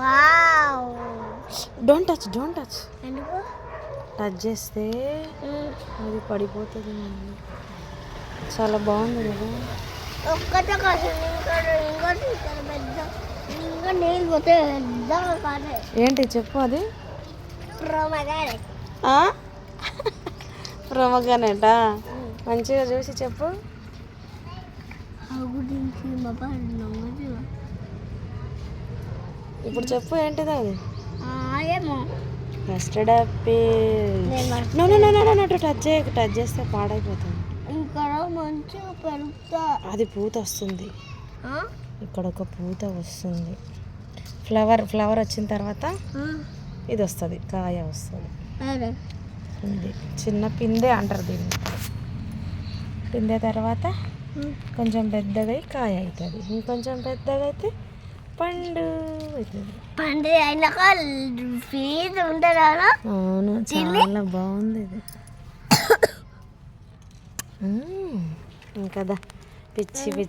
Wow. Don't touch don't touch ఎందుకు? Touch చేస్తే అది పడిపోతుంది చాలా బాగుంది కదా. ఒక్కటే కాదు ఇంకా ఇంకోటి పెద్ద ఇంకా నీళ్ళు పోతే పెద్దగా కాదు. ఏంటి చెప్పు అది? ప్రమగానే. ప్రమగానేటా? మంచిగా చూసి చెప్పు. గురించి బాబా ఇప్పుడు చెప్పు ఏంటిది అది? ఏమో. Custard no no no no touch చేయ టచ్ చేస్తే పాడైపోతుంది. ఇక్కడ పెరుగుతా. అది పూత వస్తుంది? ఇక్కడ ఒక పూత వస్తుంది. ఫ్లవర్ ఫ్లవర్ వచ్చిన తర్వాత. ఇది వస్తుంది కాయ వస్తుంది. ఇది చిన్న పిందె అంటారు దీన్ని. పిందె తర్వాత. కొంచెం పెద్దగా కాయ అవుతుంది. ఇంకొంచెం పెద్దగా అయితే పండు. పండుగ అయినాక ఫీజు అలా అవును? చాలా బాగుంది ఇది మ్మ్. ఇంకా దా పిచ్చి పిచ్చి